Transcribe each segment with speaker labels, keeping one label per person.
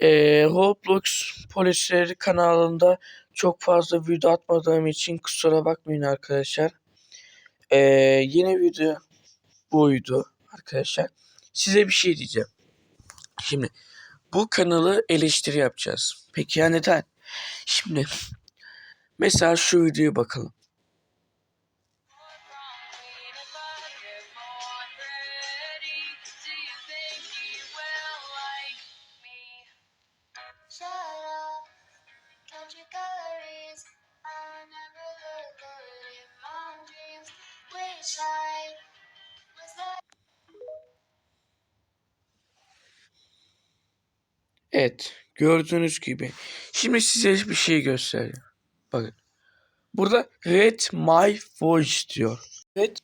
Speaker 1: Ee, Roblox polisleri kanalında çok fazla video atmadığım için kusura bakmayın arkadaşlar. Ee, yeni video buydu arkadaşlar. Size bir şey diyeceğim. Şimdi bu kanalı eleştiri yapacağız. Peki ya neden? Şimdi mesela şu videoya bakalım. Evet gördüğünüz gibi. Şimdi size bir şey göstereyim. Bakın. Burada Read My Voice diyor. Read,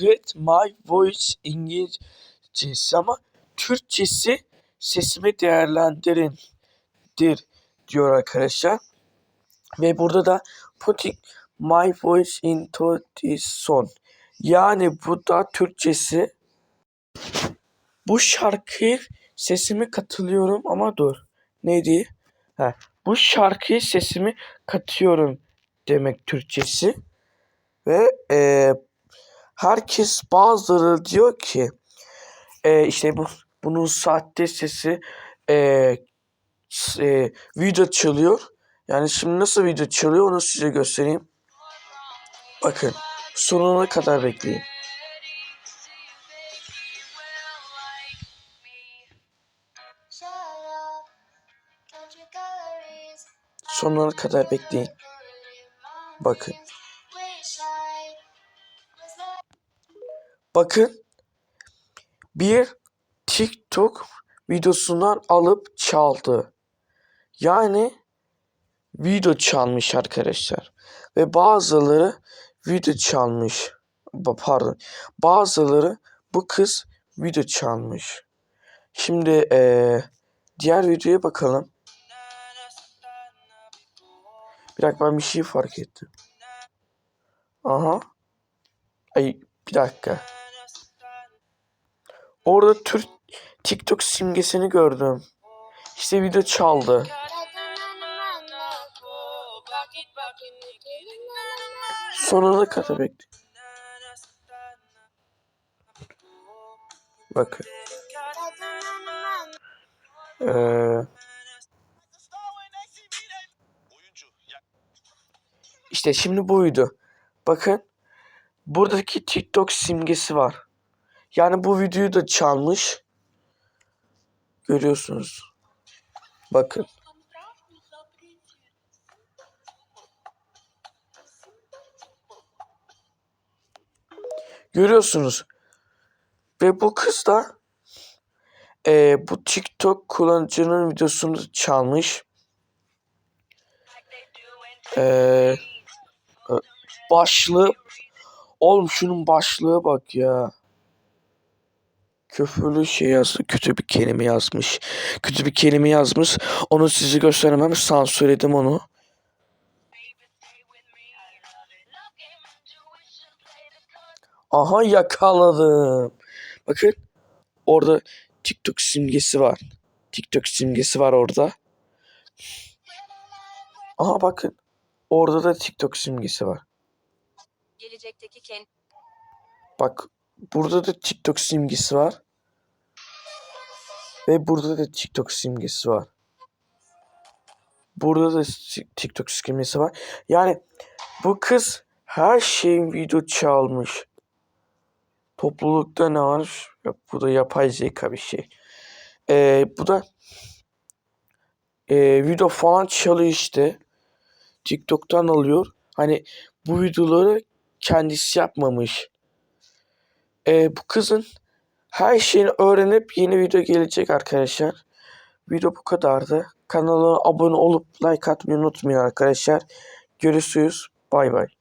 Speaker 1: read My Voice İngilizcesi ama Türkçesi sesimi değerlendirin dir diyor arkadaşlar. Ve burada da putting my voice into this song. Yani bu da Türkçesi bu şarkıyı sesimi katılıyorum ama dur. Neydi? Ha, bu şarkıyı sesimi katıyorum demek Türkçesi. Ve e, herkes bazıları diyor ki e, işte bu bunun sahte sesi e, e, video çalıyor. Yani şimdi nasıl video çalıyor onu size göstereyim. Bakın sonuna kadar bekleyin. Sonuna kadar bekleyin. Bakın. Bakın bir TikTok videosundan alıp çaldı. Yani video çalmış arkadaşlar. Ve bazıları video çalmış. Pardon. Bazıları bu kız video çalmış. Şimdi eee, diğer videoya bakalım. Bir dakika ben bir şey fark ettim. Aha. Ay bir dakika. Orada Türk TikTok simgesini gördüm. İşte video çaldı. Sonuna kadar bekle. Bakın. Ee, işte şimdi buydu. Bakın. Buradaki TikTok simgesi var. Yani bu videoyu da çalmış. Görüyorsunuz. Bakın. Görüyorsunuz. Ve bu kız da eee, bu TikTok kullanıcının videosunu çalmış. Eee e, başlığı Oğlum şunun başlığı bak ya. Küfürlü şey yazdı. Kötü bir kelime yazmış. Kötü bir kelime yazmış. Onu size gösteremem. Sansürledim onu. Aha yakaladım. Bakın. Orada TikTok simgesi var. TikTok simgesi var orada. Aha bakın. Orada da TikTok simgesi var.
Speaker 2: Gelecekteki
Speaker 1: Bak burada da TikTok simgesi var. Ve burada da TikTok simgesi var. Burada da TikTok simgesi var. Yani bu kız her şeyin video çalmış. Toplulukta ne var? Bu da yapay zeka bir şey. Ee, bu da ee, video falan çalıyor işte. TikTok'tan alıyor. Hani bu videoları kendisi yapmamış. Ee, bu kızın her şeyini öğrenip yeni video gelecek arkadaşlar. Video bu kadardı. Kanala abone olup like atmayı unutmayın arkadaşlar. Görüşürüz. Bay bay.